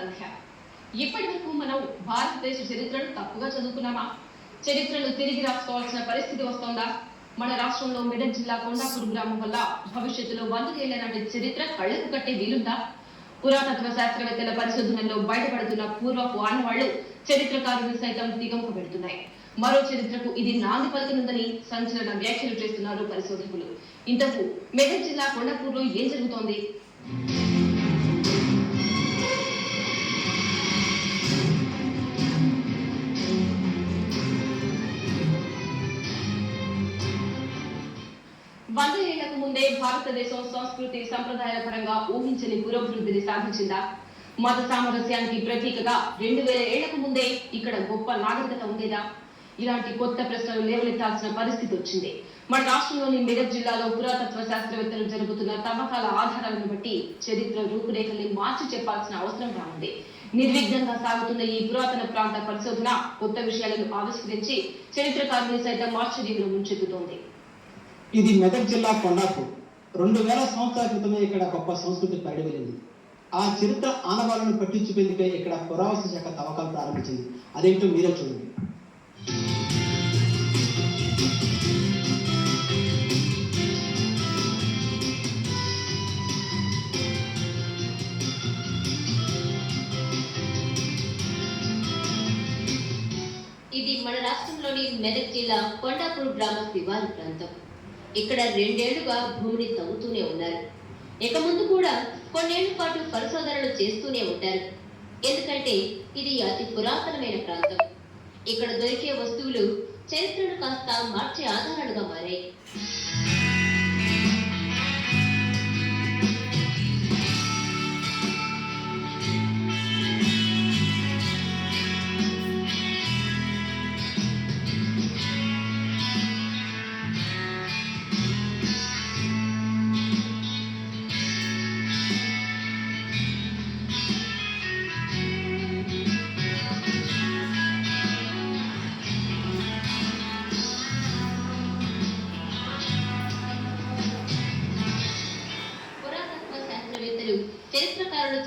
నేను ఇప్పటి వరకు మనం భారతదేశ చరిత్రను తప్పుగా చదువుకున్నామా? చరిత్రను తిరిగి రాసుకోవాల్సిన పరిస్థితి వస్తోందా? మన రాష్ట్రంలో మెదక్ జిల్లా కొండాపూర్ గ్రామం వల్ల భవిష్యత్తులో వందకేళ్ళ నాటి చరిత్ర కళ్ళకు కట్టే వీలుందా? పురాతత్వ శాస్త్రవేత్తల పరిశోధనల్లో బయటపడుతున్న పూర్వపు ఆనవాళ్ళు చరిత్రకారులు సైతం దిగంపు పెడుతున్నాయి మరో చరిత్రకు ఇది నాంది పలుకనుందని సంచలన వ్యాఖ్యలు చేస్తున్నారు పరిశోధకులు. ఇంతకు మెదక్ జిల్లా కొండాపూర్లో ఏం జరుగుతోంది? భారతదేశం సంస్కృతి సంప్రదాయాల పరంగా ఊహించని పురోభివృద్ధిని సాధించిందా? మత సామరస్యానికి ప్రతీకగా రెండు వేల ఏళ్ళకు ముందే ఇక్కడ గొప్ప నాగరికత ఉండేదా? ఇలాంటి కొత్త ప్రశ్నలు లేవనెత్తాల్సిన పరిస్థితి వచ్చింది. మన రాష్ట్రంలోని మెదక్ జిల్లాలో పురాతత్వ శాస్త్రవేత్తలు జరుపుతున్న తవ్వకాల ఆధారాలను బట్టి చరిత్ర రూపురేఖల్ని మార్చి చెప్పాల్సిన అవసరం రానుంది. నిర్విఘ్నంగా సాగుతున్న ఈ పురాతన ప్రాంత పరిశోధన కొత్త విషయాలను ఆవిష్కరించి చరిత్రకారుని సైతం ఆశ్చర్యంలో ముంచెత్తుతోంది. ఇది మెదక్ జిల్లా కొండాపూర్. రెండు వేల సంవత్సరాల క్రితమే ఇక్కడ గొప్ప సంస్కృతి పైడవెళ్ళింది ఆ చరిత్ర ఆనవాళ్ళను పట్టించుకునేందుకే ఇక్కడ పురావస్తు శాఖ తవ్వకాలు ప్రారంభించింది. అదేంటో మీరే చూడండి. ఇది మన రాష్ట్రంలోని మెదక్ జిల్లా కొండాపూర్ గ్రామ శివారు ప్రాంతం. ఇక్కడ రెండేళ్ళుగా భూమిని తవ్వుతూనే ఉన్నారు. ఇక ముందు కూడా కొన్నేళ్ళ పాటు పరిశోధనలు చేస్తూనే ఉంటారు. ఎందుకంటే ఇది అతి పురాతనమైన ప్రాంతం. ఇక్కడ దొరికే వస్తువులు చరిత్రను కాస్త మార్చే ఆధారాలుగా మారాయి.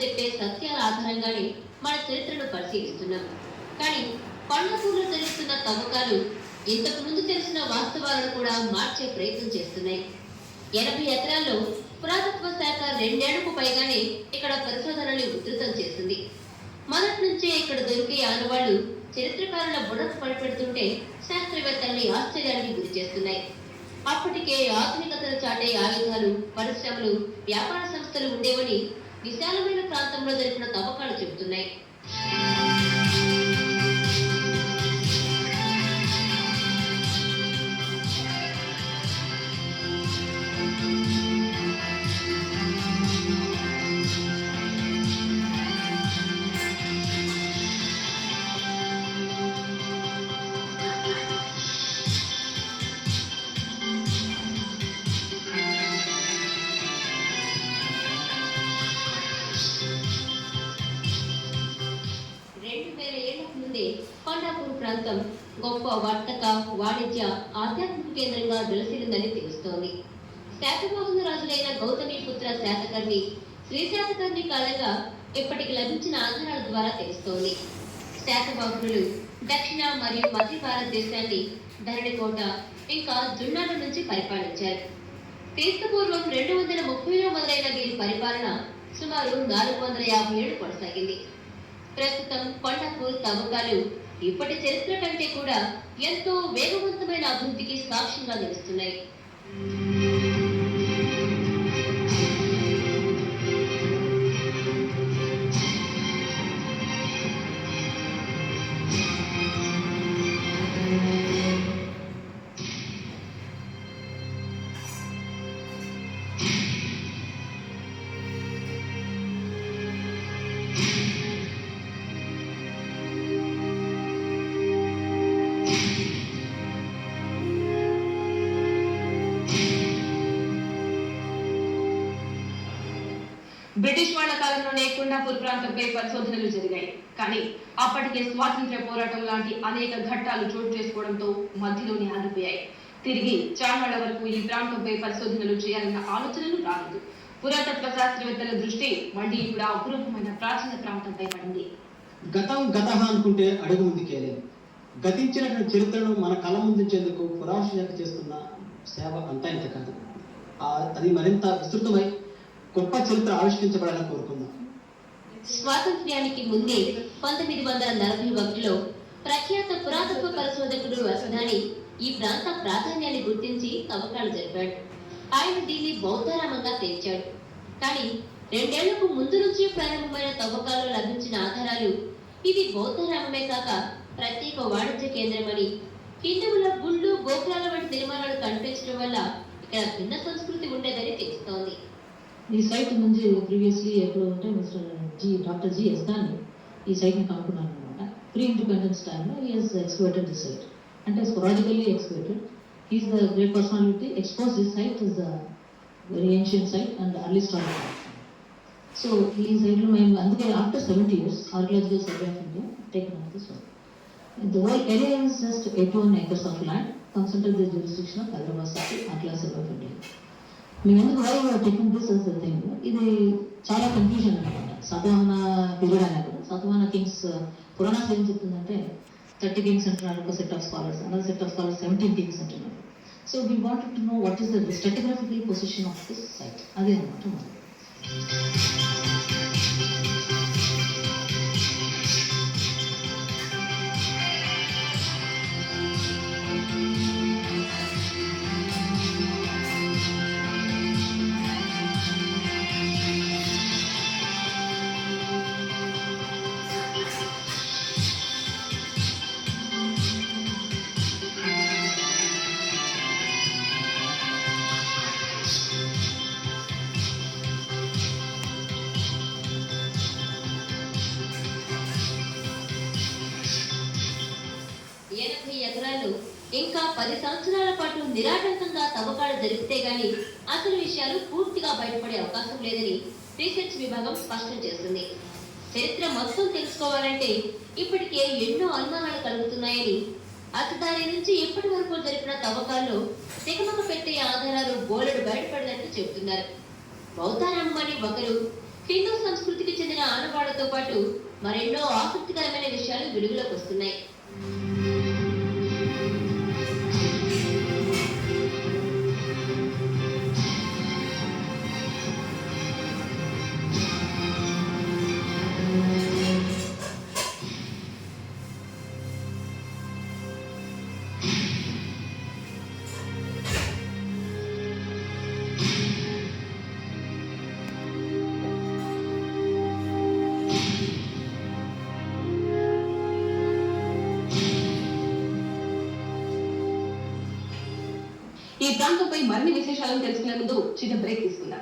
చెప్పే సత్యాల ఆధారంగానే మన చరిత్రను పరిశీలిస్తున్నాం. కానీ పండ్ల పూలు తెలుస్తున్న తవ్వకాలు ఇంతకు ముందు తెలిసిన వాస్తవాలను కూడా మార్చే ప్రయత్నం చేస్తున్నాయి. ఎనభై ఎకరాల్లో పురాతత్వ శాఖ రెండేళ్ళకు పైగానే ఇక్కడ పరిశోధనలు ఉధృతం చేస్తుంది మొదటి నుంచే ఇక్కడ దొరికే ఆనవాళ్ళు చరిత్రకారుల బుడత పడిపెడుతుంటే శాస్త్రవేత్తల్ని ఆశ్చర్యానికి గురి చేస్తున్నాయి. అప్పటికే ఆధునికతను చాటే ఆయుధాలు పరిశ్రమలు వ్యాపార సంస్థలు ఉండేవని విశాలమైన ప్రాంతంలో జరిపిన తవ్వకాలు చెబుతున్నాయి. ఏళ్ళకు ముందే కొండాపూర్ ప్రాంతం గొప్ప వర్తక వాణిజ్య ఆధ్యాత్మిక కేంద్రంగా వెలసిల్లిందని తెలుస్తోంది. శాతవాహన రాజులైన గౌతమి పుత్ర శాతకర్ణి శ్రీ శాతకర్ణి కాలంగా ఇప్పటికి లభించిన ఆధారాల ద్వారా తెలుస్తోంది. శాతవాహనులు దక్షిణ మరియు మధ్య భారతదేశాన్ని ధరణికోట ఇంకా జున్నాల నుంచి పరిపాలించారు. క్రీస్తుపూర్వం రెండు వందల ముప్పైలో మొదలైన వీరి పరిపాలన సుమారు నాలుగు వందల యాభై ఏడు కొనసాగింది. ప్రస్తుతం కొండపూర్ తవ్వకాలు. ఇప్పటి చరిత్ర కంటే కూడా ఎంతో వేగవంతమైన అభివృద్ధికి సాక్ష్యంగా నిలుస్తున్నాయి. లేకుండా కుండాపూర్ ప్రాంతంపై పరిశోధనలు జరిగాయి. కానీ అప్పటికే స్వాతంత్ర్య పోరాటం లాంటి అనేక ఘట్టాలు చోటు చేసుకోవడంతో మధ్యలోనే ఆగిపోయాయి. తిరిగి చానాళ్ళ వరకు ఈ ప్రాంతంపై పరిశోధనలు చేయాలన్న ఆలోచనలు రాలేదు. పురాతత్వ శాస్త్రవేత్తల దృష్టి మళ్ళీ ఇప్పుడు అపురూపమైన ప్రాచీన ప్రాంతంపై పడింది. గతం గత అనుకుంటే అడుగు ముందుకేలేదు గతించినటువంటి చరిత్రను మన కళ ముందుంచేందుకు పురావస్తు చేస్తున్న సేవ అంతా ఇంత కాదు. ఆ- అది మరింత విస్తృతమై గొప్ప చరిత్ర ఆవిష్కరించబడాలని కోరుకుందాం. స్వాతంత్ర్యానికి ముందే పంతొమ్మిది వందల నలభై ఒకటిలో ప్రఖ్యాత పురాతత్వ పరిశోధకుడు వసదాని ఈ ప్రాంత ప్రాధాన్యాన్ని గుర్తించి తవ్వకాలు జరిపాడు. ఆయన దీన్ని బౌద్ధరామంగా తేల్చాడు కానీ రెండేళ్ళకు ముందు నుంచి ప్రారంభమైన తవ్వకాలు లభించిన ఆధారాలు ఇది బౌద్ధరామమే కాక ప్రత్యేక వాణిజ్య కేంద్రమని హిందువుల గుళ్ళు గోపురాల వంటి నిర్మాణాలు కనిపించడం వల్ల ఇక్కడ భిన్న సంస్కృతి ఉండేదని తెలుస్తోంది. ఈ సైట్ నుంచి ప్రీవియస్లీ ఎప్పుడు ఉంటే మిస్టర్ జి డాక్టర్ జి ఎస్దాని ఈ సైట్ని కనుక్కున్నాను అనమాట ప్రీ ఇండిపెండెన్స్ టైంలో ఈఎస్ ఎక్స్క్వేటెడ్ ది సైట్ అంటే sporadically excavated is the great personality expose this site is the very ancient site and early star so ఈ సైట్లో మేము అందుకే after seventy years archaeological survey of India taken of this one The whole area is just 81 acres of land, concentrated the jurisdiction of Hyderabad city, Atlas Survey of India. మేము ఎందుకు why taking this as the thing ఇది చాలా confusion అనమాట సతవాహన period అనే కూడా సతవాహన Kings Puranas ఏం చెప్తుందంటే thirty kings అంటున్నారు ఒక set of scholars another set of scholars seventeen kings అంటున్నారు so we want to know what is the stratigraphical position of this site అదే అనమాట పది సంవత్సరాల పాటు నిరాటంకంగా తవ్వకాలు జరిపితే గాని అసలు విషయాలు పూర్తిగా బయటపడే అవకాశం లేదని రీసెర్చ్ విభాగం స్పష్టం చేస్తుంది. చరిత్ర మొత్తం తెలుసుకోవాలంటే ఇప్పటికే ఎన్నో అనుమానాలు కలుగుతున్నాయని అతదారి నుంచి ఇప్పటి వరకు జరిపిన తవ్వకాల్లో తెగమక పెట్టే ఆధారాలు బోలెడు బయటపడినట్లు చెబుతున్నారు. బౌద్ధారామం ఒకరు హిందూ సంస్కృతికి చెందిన ఆనవాళ్ళతో పాటు మరెన్నో ఆసక్తికరమైన విషయాలు వెలుగులోకి వస్తున్నాయి. ఈ ప్రాంతంపై మరిన్ని విశేషాలను తెలుసుకునే ముందు చిన్న బ్రేక్ తీసుకుందాం.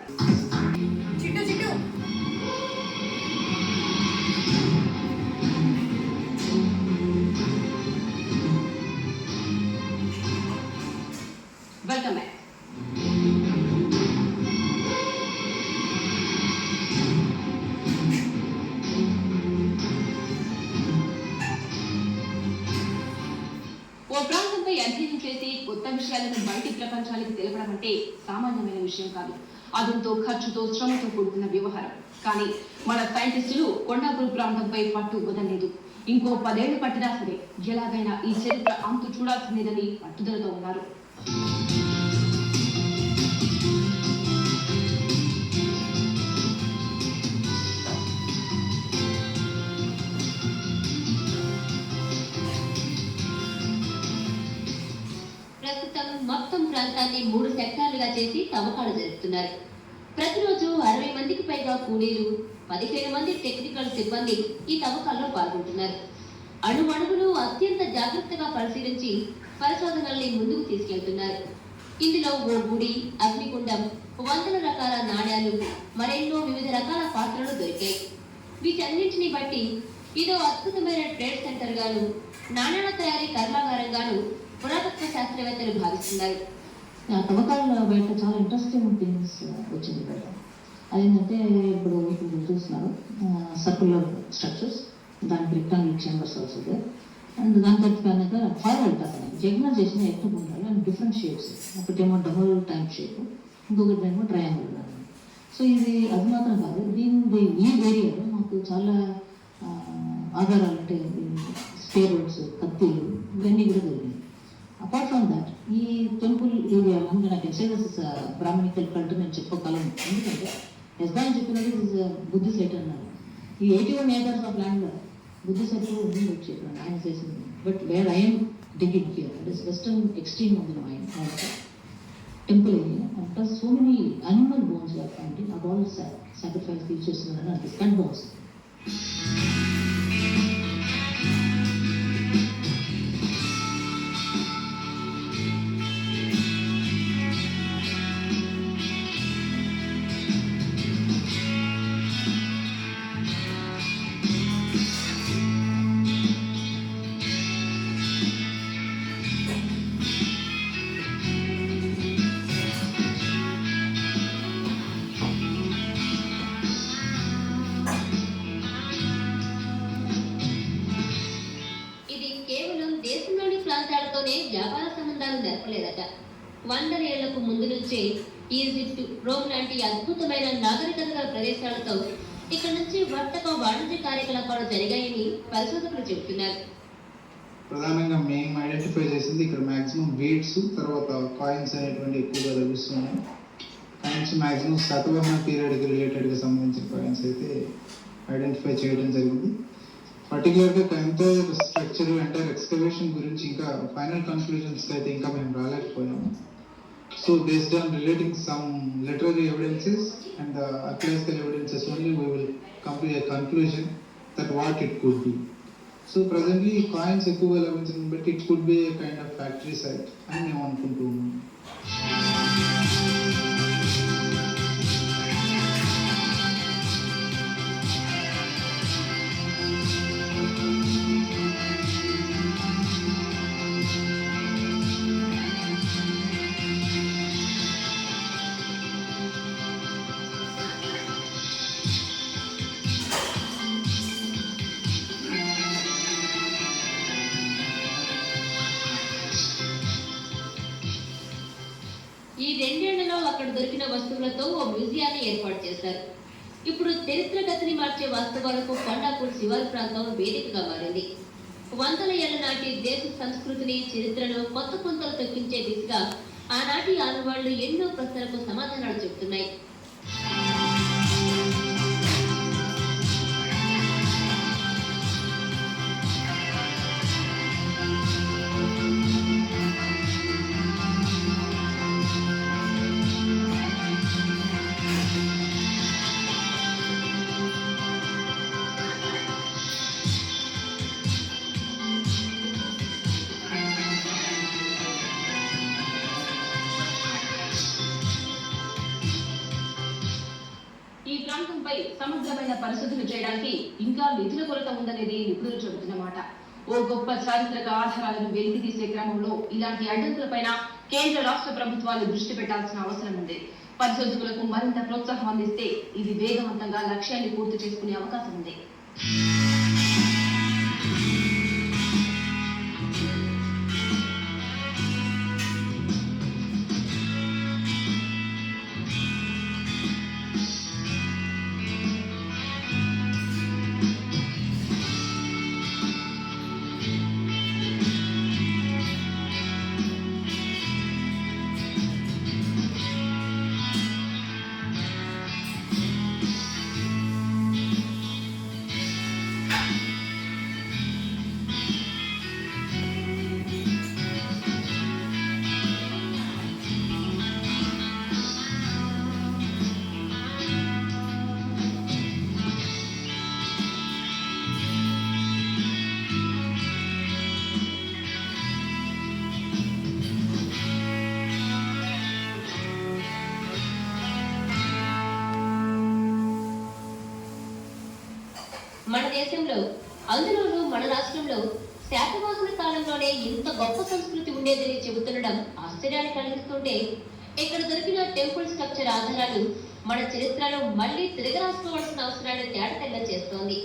ప్రాంతంపై అధ్యయనం చేసి కొత్త విషయాలను బయటి ప్రపంచానికి తెలపడం అంటే సామాన్యమైన విషయం కాదు. అదంతో ఖర్చుతో శ్రమతో కూడుకున్న వ్యవహారం. కానీ మన సైంటిస్టులు కొండాపూర్ ప్రాంతంపై పట్టు వదలలేదు. ఇంకో పదేళ్ళు పట్టినా సరే ఎలాగైనా ఈ చరిత్ర అంతు చూడాల్సిందేనని పట్టుదలతో ఉన్నారు. ప్రాంతాన్ని మూడు సెక్టార్లుగా చేసి తవ్వకాలు జరుపుతున్నారు. ప్రతిరోజు అరవై మందికి పైగా కూలీలు పదిహేను మంది టెక్నికల్ సిబ్బంది ఈ తవ్వకాల్లో పాల్గొంటున్నారు. అణువణువులు అత్యంత జాగ్రత్తగా పరిశీలించి పరిశోధనల్ని ముందుకు తీసుకెళ్తున్నారు. ఇందులో ఓ గుడి అగ్నికుండం వందల రకాల నాణ్యాలు మరెన్నో వివిధ రకాల పాత్రలు దొరికాయి. వీటన్నింటిని బట్టి ఇదో అద్భుతమైన ట్రేడ్ సెంటర్ గాను నాణ్యాల తయారీ కర్మాగారంగాను పురాతత్వ శాస్త్రవేత్తలు భావిస్తున్నారు. ఆ బయట చాలా ఇంట్రెస్టింగ్ థింగ్స్ వచ్చింది బయట అదేంటంటే ఇప్పుడు ఇప్పుడు చూస్తున్నారు సర్కులర్ స్ట్రక్చర్స్ దానికి రెక్టాంగిల్ చేంబర్స్ వస్తుంది అండ్ దాని తర్వాత కనుక ఫైర్ అంటారు చేసిన ఎక్కువ ఉండాలి అండ్ డిఫరెంట్ షేప్స్ ఒకటేమో డబుల్ టైప్ షేప్ ఇంకొకటి ఏమో ట్రయాంగిల్ సో ఇది అది మాత్రం కాదు. దీని ఈ ఏరియాలో మాకు చాలా ఆధారాలు అంటే స్పేర్ రోడ్స్ కత్తిలు ఇవన్నీ కూడా దొరికినాయి అపార్ట్ ఫ్రమ్ దాట్ ఈ టెంపుల్ ఏరియా ముందు నాకు ఎక్సైజెస్ బ్రాహ్మణికల్ కల్ట్ నేను చెప్పుకోగలను. ఎందుకంటే ఎస్దాన్ చెప్పినట్టు ఇస్ బుద్ధి సెట్ అన్నారు ఈ eighty one acres of land బుద్ధి సైట్ ఉంది వచ్చి ఇక్కడ ఆయన చేసింది. But where I'm digging here that is western extreme ఉంది ఆయన temple area and plus so many animal bones అంటే ఫైండింగ్ ఆ బాల్ సాక్రిఫైస్ చేస్తున్నారని అనిపిస్తుంది. స్కన్ బోన్స్ వందల ఏళ్ళకు ముందు నుంచే ఈజిప్ట్ రోమ్ లాంటి అద్భుతమైన నాగరికత గల ప్రదేశాలతో ఇక్కడ నుంచి వర్తక వాణిజ్య కార్యకలాపాలు జరిగాయని పరిశోధకులు చెబుతున్నారు. ప్రధానంగా మేము ఐడెంటిఫై చేసింది ఇక్కడ మాక్సిమం బీడ్స్ తర్వాత కాయిన్స్ అనేటువంటి ఎక్కువగా లభిస్తున్నాయి. కాయిన్స్ మాక్సిమం శాతవాహన పీరియడ్కి రిలేటెడ్గా సంబంధించిన కాయిన్స్ అయితే ఐడెంటిఫై చేయడం జరిగింది. పర్టికులర్గా ఎంటైర్ స్ట్రక్చర్ ఎంటైర్ ఎక్స్కవేషన్ గురించి ఇంకా ఫైనల్ కన్క్లూజన్స్ అయితే ఇంకా మేము రాలేకపోయాము. so based on relating some literary evidences and a classical evidences only we will come to a conclusion that what it could be so presently coins ఎక్కువగా లభించడం బట్టి it could be a kind of factory site అని మేము అనుకుంటూ ఈ రెండేళ్ళలో అక్కడ దొరికిన వస్తువులతో ఓ మ్యూజియాన్ని ఏర్పాటు చేశారు. ఇప్పుడు చరిత్ర గతిని మార్చే వాస్తవాలకు కొండాపూర్ శివారు ప్రాంతం వేదికగా మారింది. వందల ఏళ్ళ నాటి దేశ సంస్కృతిని చరిత్రను కొత్త కొంతలు తగ్గించే దిశగా ఆనాటి ఆనవాళ్ళు ఎన్నో ప్రశ్నలకు సమాధానాలు చెబుతున్నాయి. సమగ్రమైన పరిశోధన చేయడానికి ఇంకా నిధుల కొరత ఉందనేది నిపుణులు చెబుతున్నమాట ఓ గొప్ప చారిత్రక ఆధారాలను వెలికి తీసే క్రమంలో ఇలాంటి అడ్డంకులపైన కేంద్ర రాష్ట్ర ప్రభుత్వాలు దృష్టి పెట్టాల్సిన అవసరం ఉంది. పరిశోధకులకు మరింత ప్రోత్సాహం అందిస్తే ఇది వేగవంతంగా లక్ష్యాన్ని పూర్తి చేసుకునే అవకాశం ఉంది. అందులోనూ మన రాష్ట్రంలో శాతవాహన కాలంలోనే ఇంత గొప్ప సంస్కృతి ఉండేదని చెబుతుండడం ఆశ్చర్యాన్ని కలిగిస్తుంటే ఇక్కడ దొరికిన టెంపుల్ స్ట్రక్చర్ ఆధారాలు మన చరిత్రలో మళ్ళీ తిరగరాసుకోవాల్సిన అవసరాన్ని తేటతెల్ల చేస్తోంది.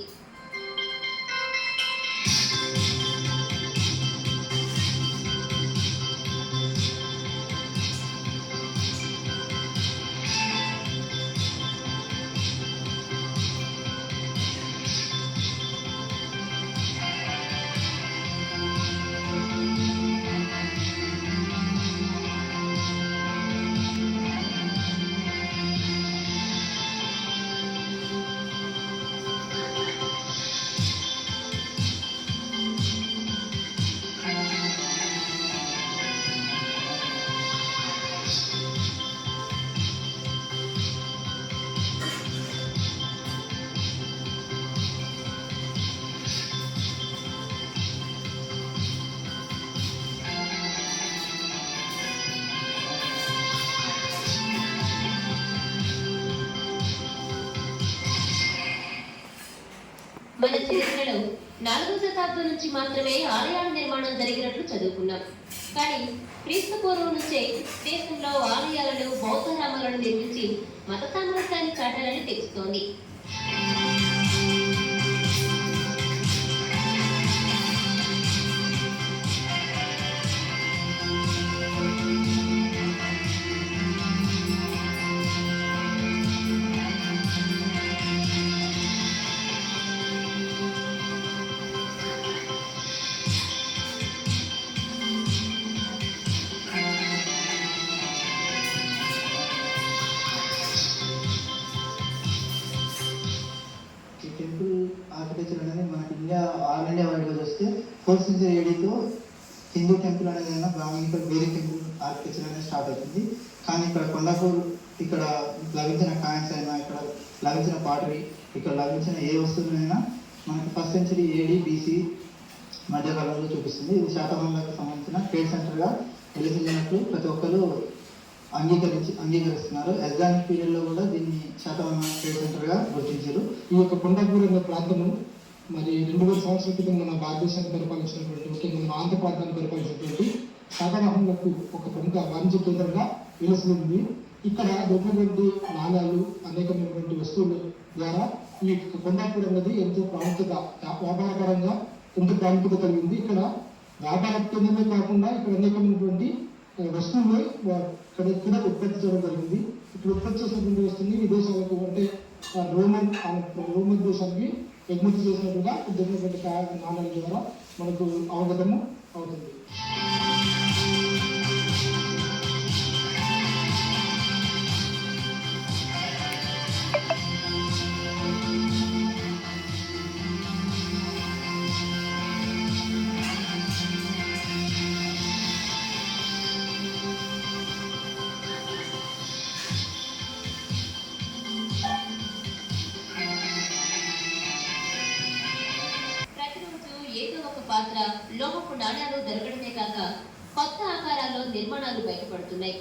మన చరిత్రలో నాలుగో శతాబ్దం నుంచి మాత్రమే ఆలయాల నిర్మాణం జరిగినట్లు చదువుకున్నాం. కానీ క్రీస్తు పూర్వం నుంచే దేశంలో ఆలయాలను బౌద్ధ రామాలను నిర్మించి మత సామరస్యాన్ని చాటాలని తెలుస్తోంది చూస్తే ఏడీలో హిందూ టెంపుల్ అనేది అయినా బ్రాహ్మణిక వేరే టెంపుల్ ఆర్కిటెక్చర్ అనేది స్టార్ట్ అవుతుంది. కానీ ఇక్కడ కొండపూర్ ఇక్కడ లభించిన కాయిన్స్ అయినా ఇక్కడ లభించిన పాటరీ ఇక్కడ లభించిన ఏ వస్తువులైనా మనకి ఫస్ట్ సెంచరీ ఏడీ బీసీ మధ్యకాలంలో చూపిస్తుంది. ఇది శాతవాహనులకు సంబంధించిన ట్రేడ్ సెంటర్గా వెలిసినట్లు ప్రతి ఒక్కరు అంగీకరించి అంగీకరిస్తున్నారు. ఎగ్జామ్ పీరియడ్లో కూడా దీన్ని శాతవాహన ట్రేడ్ సెంటర్గా గుర్తించారు. ఈ యొక్క కొండపూర్ అనే ప్రాంతము మరి రెండు వేల సంవత్సరాల క్రితం మన భారతదేశాన్ని పరిపాలించినటువంటి ముఖ్యంగా మన ఆంధ్ర ప్రాంతాన్ని పరిపాలించినటువంటి శాతవాహనులకు ఒక ప్రముఖ వాణిజ్య కేంద్రంగా వెలుస్తుంది ఇక్కడ దొరికినటువంటి నాణాలు అనేకమైనటువంటి వస్తువుల ద్వారా ఈ కొండాపూర్ అనేది ఎంతో ప్రాముఖ్యత వ్యా- వ్యాపారపరంగా ఎంతో ప్రాముఖ్యత కలిగింది. ఇక్కడ వ్యాపార కేంద్రమే కాకుండా ఇక్కడ అనేకమైనటువంటి వస్తువులు ఇక్కడ ఉత్పత్తి చేయడం జరిగింది. ఇక్కడ ఉత్పత్తి చేసినటువంటి వస్తువుని విదేశాలకు అంటే రోమన్ రోమన్ దేశానికి ఎగుమతి చేసినట్టుగా దొరికినటువంటి కా- నాణాల ద్వారా మనకు అవగతము అవుతుంది. నాణ్యాలు కాక కొత్త ఆకారాల్లో నిర్మాణాలు బయటపడుతున్నాయి.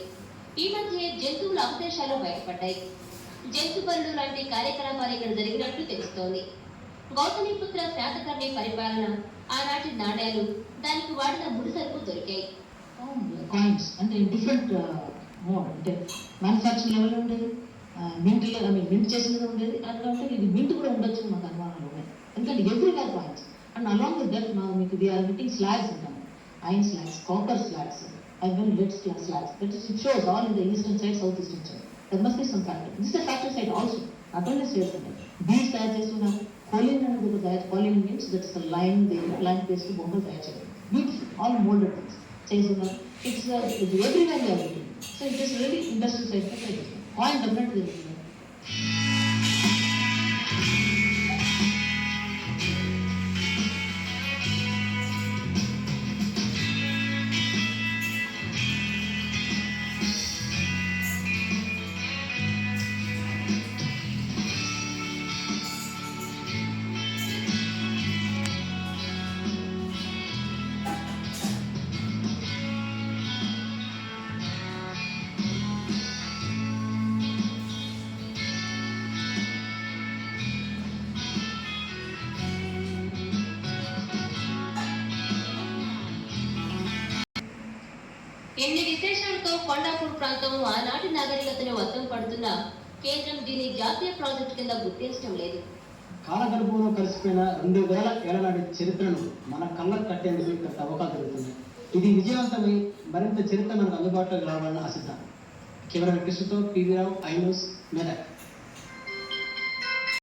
ఈ మధ్య జంతువుల అవశేషాలు బయటపడ్డాయి. జంతు పనులు లాంటి కార్యకలాపాలు ఇక్కడ జరిగినట్లు తెలుస్తోంది. గౌతమిపుత్ర శాతకర్ణి పరిపాలన ఆనాటి నాణ్యాలు దానికి వాడిన ముడిసరుకు దొరికాయి. కాయిన్స్. అంటే డిఫరెంట్ మోడ్. అంటే మ్యానుఫ్యాక్చర్ లెవెల్ ఉండేది మింట్ ఐ మీన్ మింట్ చేసినది ఉండేది. అట్లా ఉంటే ఇది మింట్ కూడా ఉండొచ్చు మాకు అనుమానాలు ఉన్నాయి. ఎందుకంటే everywhere coins. And along with that మీకు there are slabs slags Heinz slabs, Conker slabs, I've been lit but it shows all in the eastern side, southeastern side. There must be some factor. This is a factor side also, not only state side. These tyaches will have choline and the tyache, choline means that's the line, the plant based to bone tyache. Beautiful, all molded things. Chesuna, it's uh, everywhere they are So it is really industrial side for Point definitely. Kondapur ప్రాంతం ఆనాటి నాగరికతను వర్తం పడుతున్న కేంద్రం దీన్ని జాతీయ project కింద గుర్తించడం లేదు. కాలగర్భంలో కలిసిపోయిన రెండు వేల ఏళ్ళ చరిత్రను మన కళ్ళకు కట్టేందుకు ఇక్కడ తవ్వకాలు జరుగుతున్నాయి ఇది విజయవంతమై మరింత చరిత్ర మనకు అందుబాటులోకి రావాలని ఆశిద్దాం. కెమెరా కృష్ణతో పివి రావు ఐ న్యూస్ మెదక్.